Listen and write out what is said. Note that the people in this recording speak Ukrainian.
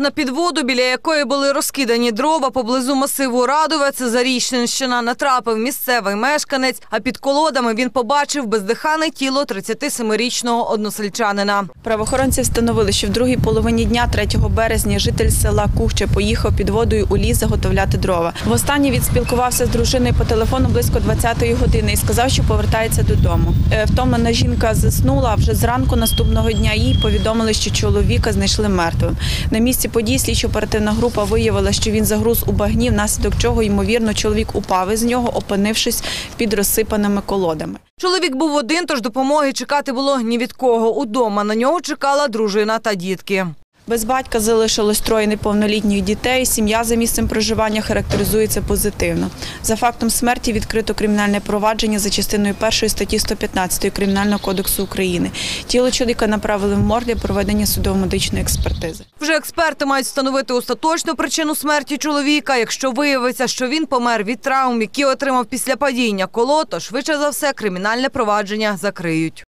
На підводу, біля якої були розкидані дрова поблизу масиву Радове, це Зарічненщина, натрапив місцевий мешканець, а під колодами він побачив бездихане тіло 37-річного односельчанина. Правоохоронці встановили, що в другій половині дня 3 березня житель села Кухче поїхав під водою у ліс заготовляти дрова. Востаннє він спілкувався з дружиною по телефону близько 20-ї години і сказав, що повертається додому. Е, Втомлена жінка заснула, а вже зранку наступного дня їй повідомили, що чоловіка знайшли мертвим. На місці подій слідчо-оперативна група виявила, що він загруз у багні, внаслідок чого, ймовірно, чоловік упав із нього, опинившись під розсипаними колодами. Чоловік був один, тож допомоги чекати було ні від кого. Удома на нього чекала дружина та дітки. Без батька залишилось троє неповнолітніх дітей. Сім'я за місцем проживання характеризується позитивно. За фактом смерті відкрито кримінальне провадження за частиною першої статті 115 Кримінального кодексу України. Тіло чоловіка направили в морг для проведення судово-медичної експертизи. Вже експерти мають встановити остаточну причину смерті чоловіка. Якщо виявиться, що він помер від травм, які отримав після падіння коло, то швидше за все кримінальне провадження закриють.